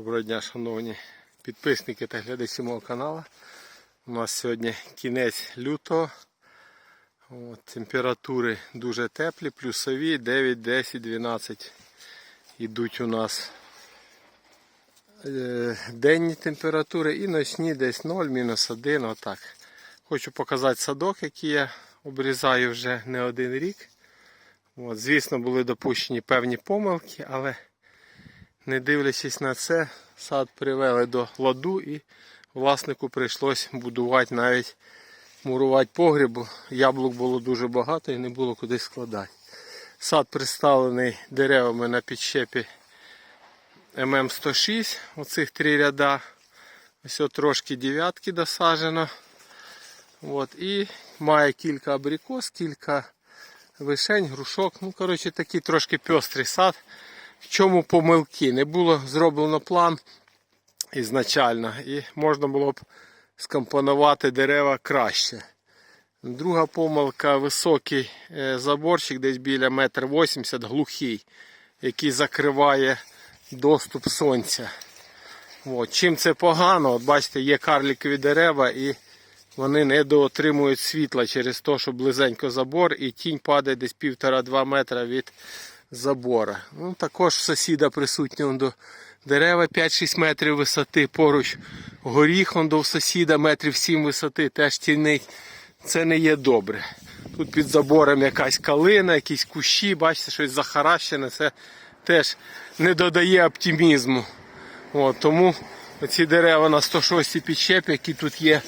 Доброго дня, шановні підписники та глядачі мого каналу. У нас сьогодні кінець лютого. От, температури дуже теплі, плюсові 9, 10, 12 йдуть у нас е, денні температури і ночні десь 0, мінус 1. Отак. Хочу показати садок, який я обрізаю вже не один рік. От, звісно, були допущені певні помилки, але не дивлячись на це, сад привели до ладу і власнику прийшлось будувати навіть мурувати погрібу. Яблук було дуже багато і не було куди складати. Сад представлений деревами на підщепі ММ106, оцих три ряда. Ось трошки дев'ятки досаджено. От, і має кілька абрикос, кілька вишень, грушок. Ну, коротше, такий трошки пестрий сад. В чому помилки? Не було зроблено план ізначально, і можна було б скомпонувати дерева краще. Друга помилка високий е, заборчик, десь біля метр вісімдесят, глухий, який закриває доступ сонця. От. Чим це погано? От бачите, є карлікові дерева і вони не доотримують світла через те, що близенько забор і тінь падає десь півтора-два метра від забора. Ну, також сусіда присутні он до дерева 5-6 метрів висоти, поруч горіх он до сусіда метрів 7 висоти, теж тінить. Це не є добре. Тут під забором якась калина, якісь кущі, бачите, щось захаращене, це теж не додає оптимізму. От, тому ці дерева на 106 підщепі, які тут є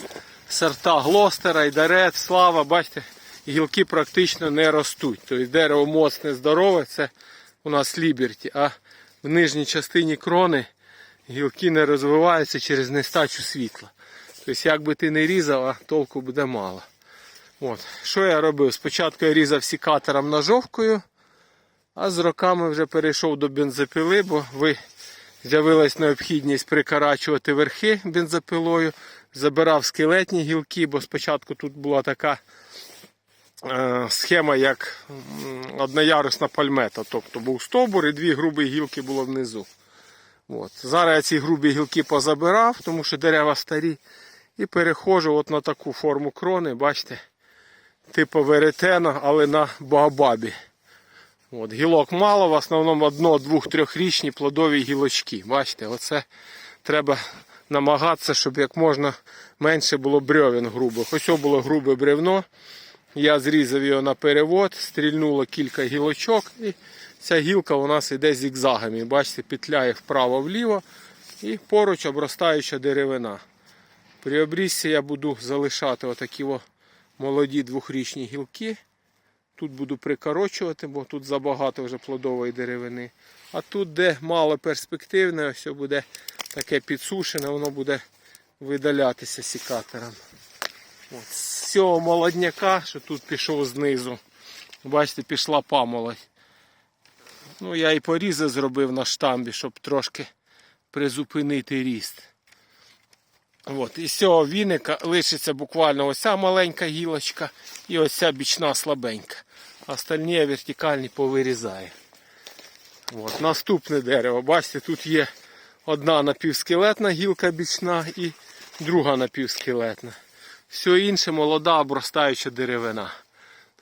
сорта Глостера, Айдарет, Слава, бачите, гілки практично не ростуть. Тобто дерево моцне, здорове, це у нас Ліберті, а в нижній частині крони гілки не розвиваються через нестачу світла. Тобто, як би ти не різав, а толку буде мало. От. Що я робив? Спочатку я різав сікатором ножовкою, а з роками вже перейшов до бензопіли, бо ви з'явилась необхідність прикорачувати верхи бензопилою. Забирав скелетні гілки, бо спочатку тут була така схема, як одноярусна пальмета. Тобто був стовбур і дві грубі гілки було внизу. От. Зараз я ці грубі гілки позабирав, тому що дерева старі. І переходжу от на таку форму крони, бачите, типу веретена, але на баобабі. От, гілок мало, в основному одно, двох, трьохрічні плодові гілочки. Бачите, оце треба намагатися, щоб як можна менше було бревен грубих. Ось було грубе бревно. Я зрізав його на перевод, стрільнуло кілька гілочок, і ця гілка у нас йде зігзагами. Бачите, петляє вправо-вліво і поруч обростаюча деревина. При обрізці я буду залишати отакі молоді двохрічні гілки. Тут буду прикорочувати, бо тут забагато вже плодової деревини. А тут, де мало перспективне, ось буде таке підсушене, воно буде видалятися сікатором. З цього молодняка, що тут пішов знизу, бачите, пішла памолодь. Ну, я і порізи зробив на штамбі, щоб трошки призупинити ріст. От, і з цього віника лишиться буквально ось ця маленька гілочка і ось ця бічна слабенька. Остальні вертикальні повирізаю. От, наступне дерево. Бачите, тут є одна напівскелетна гілка бічна і друга напівскелетна. Все інше молода обростаюча деревина.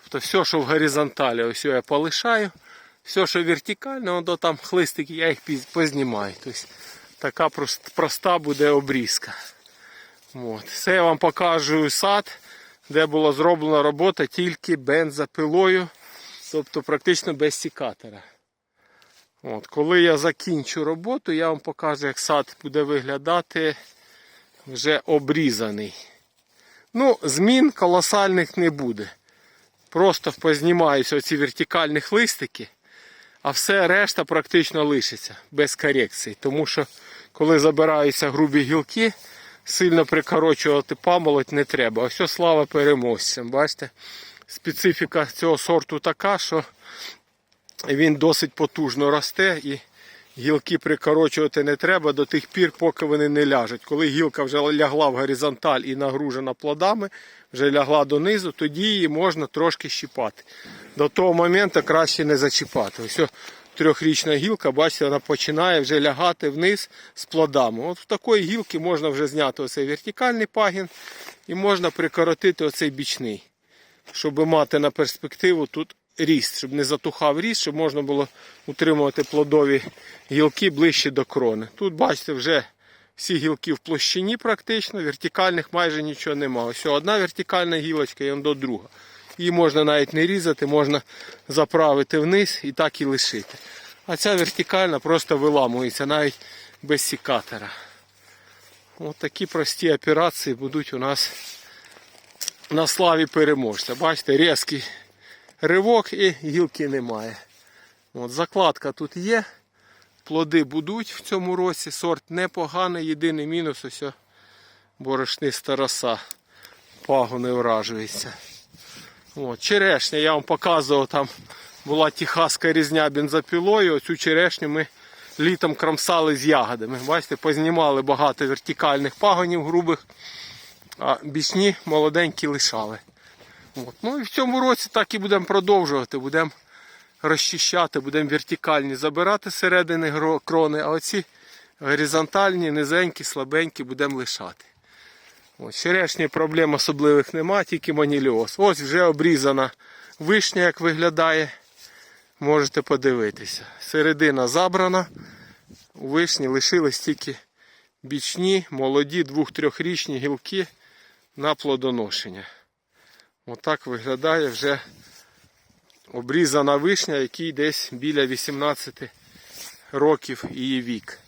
Тобто все, що в горизонталі, ось я полишаю. Все, що вертикально, воно там хлистики, я їх познімаю. Тобто, така проста буде обрізка. От. Це я вам покажу сад, де була зроблена робота тільки бензопилою, тобто практично без сікатора. От. Коли я закінчу роботу, я вам покажу, як сад буде виглядати вже обрізаний. Ну, змін колосальних не буде. Просто познімаються оці вертикальні листики, а все решта практично лишиться без корекцій. Тому що коли забираються грубі гілки, сильно прикорочувати памолоть не треба. Ось слава переможцям. Бачите? Специфіка цього сорту така, що він досить потужно росте і гілки прикорочувати не треба до тих пір, поки вони не ляжуть. Коли гілка вже лягла в горизонталь і нагружена плодами, вже лягла донизу, тоді її можна трошки щіпати. До того моменту краще не зачіпати. Ось двох-трьохрічна гілка, бачите, вона починає вже лягати вниз з плодами. От в такої гілки можна вже зняти оцей вертикальний пагін і можна прикоротити оцей бічний, щоб мати на перспективу тут ріст, щоб не затухав ріст, щоб можна було утримувати плодові гілки ближче до крони. Тут, бачите, вже всі гілки в площині практично, вертикальних майже нічого немає. Ось одна вертикальна гілочка і до друга. Її можна навіть не різати, можна заправити вниз і так і лишити. А ця вертикальна просто виламується навіть без сікатора. Ось такі прості операції будуть у нас на славі переможця. Бачите, різкий ривок і гілки немає. От, закладка тут є. Плоди будуть в цьому році. Сорт непоганий. Єдиний мінус ось о, борошниста роса. Пагони вражується. От, черешня, я вам показував, там була техаська різня бензопілою. Оцю черешню ми літом кромсали з ягодами. Бачите, познімали багато вертикальних пагонів грубих, а бічні молоденькі лишали. От. Ну і в цьому році так і будемо продовжувати. Будемо розчищати, будемо вертикальні забирати середини крони, а оці горизонтальні, низенькі, слабенькі будемо лишати. От, черешні проблем особливих нема, тільки маніліоз. Ось вже обрізана вишня, як виглядає. Можете подивитися. Середина забрана. У вишні лишились тільки бічні, молоді, двох-трьохрічні гілки на плодоношення. Отак виглядає вже обрізана вишня, якій десь біля 18 років її вік.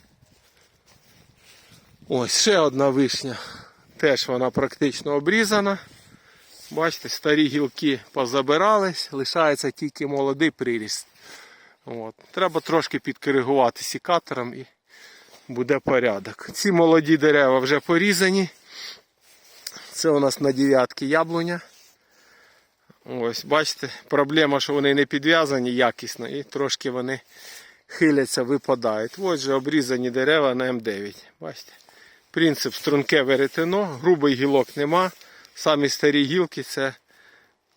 Ось ще одна вишня. Теж вона практично обрізана. Бачите, старі гілки позабирались, лишається тільки молодий приріст. От. Треба трошки підкоригувати сікатором і буде порядок. Ці молоді дерева вже порізані. Це у нас на дев'ятки яблуня. Ось, бачите, проблема, що вони не підв'язані якісно і трошки вони хиляться, випадають. Ось же обрізані дерева на М9. Бачите? Принцип струнке веретено, грубий гілок нема. Самі старі гілки це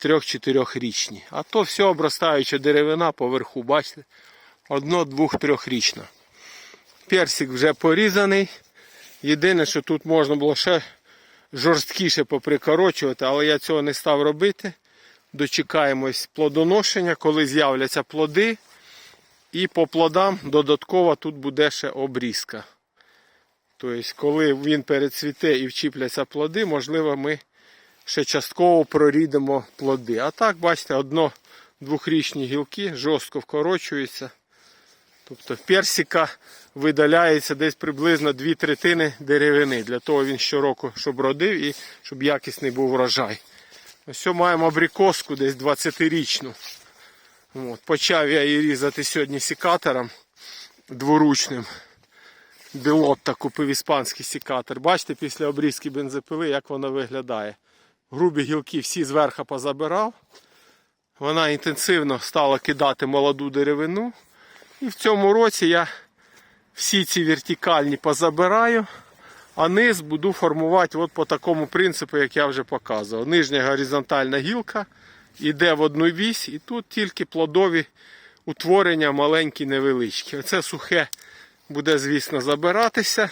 3-4 річні. А то все обростаюча деревина поверху, бачите? Одно, двох, трьохрічна. Персик вже порізаний. Єдине, що тут можна було ще жорсткіше поприкорочувати, але я цього не став робити. Дочекаємось плодоношення, коли з'являться плоди. І по плодам додатково тут буде ще обрізка. Тобто, коли він перецвіте і вчіпляться плоди, можливо, ми ще частково прорідемо плоди. А так, бачите, одно-двохрічні гілки жорстко вкорочуються. Тобто персика видаляється десь приблизно дві третини деревини. Для того він щороку, щоб родив і щоб якісний був врожай. Ось маємо абрикоску десь 20-річну. От, почав я її різати сьогодні сікатором дворучним. Білотта купив іспанський сікатор. Бачите, після обрізки бензопили, як вона виглядає. Грубі гілки всі зверху позабирав. Вона інтенсивно стала кидати молоду деревину. І в цьому році я всі ці вертикальні позабираю, а низ буду формувати от по такому принципу, як я вже показував. Нижня горизонтальна гілка йде в одну вісь, і тут тільки плодові утворення маленькі, невеличкі. Оце сухе буде, звісно, забиратися.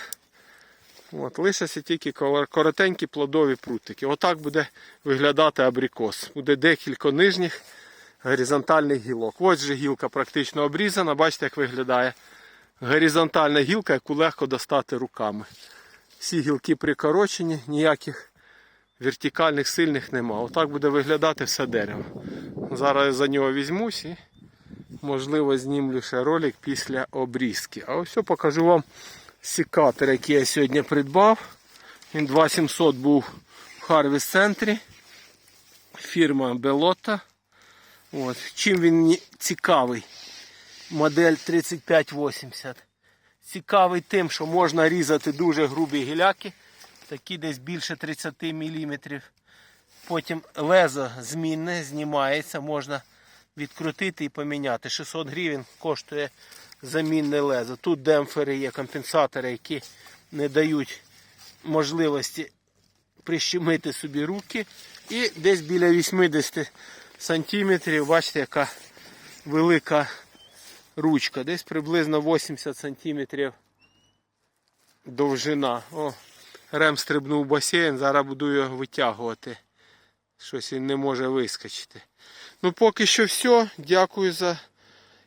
От, лишаться тільки коротенькі плодові прутики. Отак буде виглядати абрикос. Буде декілька нижніх горизонтальних гілок. Ось же гілка практично обрізана. Бачите, як виглядає горизонтальна гілка, яку легко достати руками. Всі гілки прикорочені, ніяких вертикальних сильних нема. Отак буде виглядати все дерево. Зараз я за нього візьмусь і можливо знімлю ще ролик після обрізки. А ось покажу вам сікатор, який я сьогодні придбав. Він 2700 був в Харвіс центрі. Фірма Белота. От. Чим він цікавий? Модель 3580. Цікавий тим, що можна різати дуже грубі гіляки, такі десь більше 30 мм. Потім лезо змінне, знімається, можна відкрутити і поміняти. 600 гривень коштує замінне лезо. Тут демпфери є, компенсатори, які не дають можливості прищемити собі руки. І десь біля 80 сантиметрів, бачите, яка велика ручка. Десь приблизно 80 см довжина. О, рем стрибнув басейн, зараз буду його витягувати. Щось він не може вискочити. Ну, поки що все. Дякую за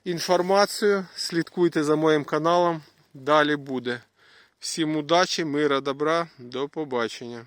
інформацію. Слідкуйте за моїм каналом. Далі буде. Всім удачі, мира, добра, до побачення.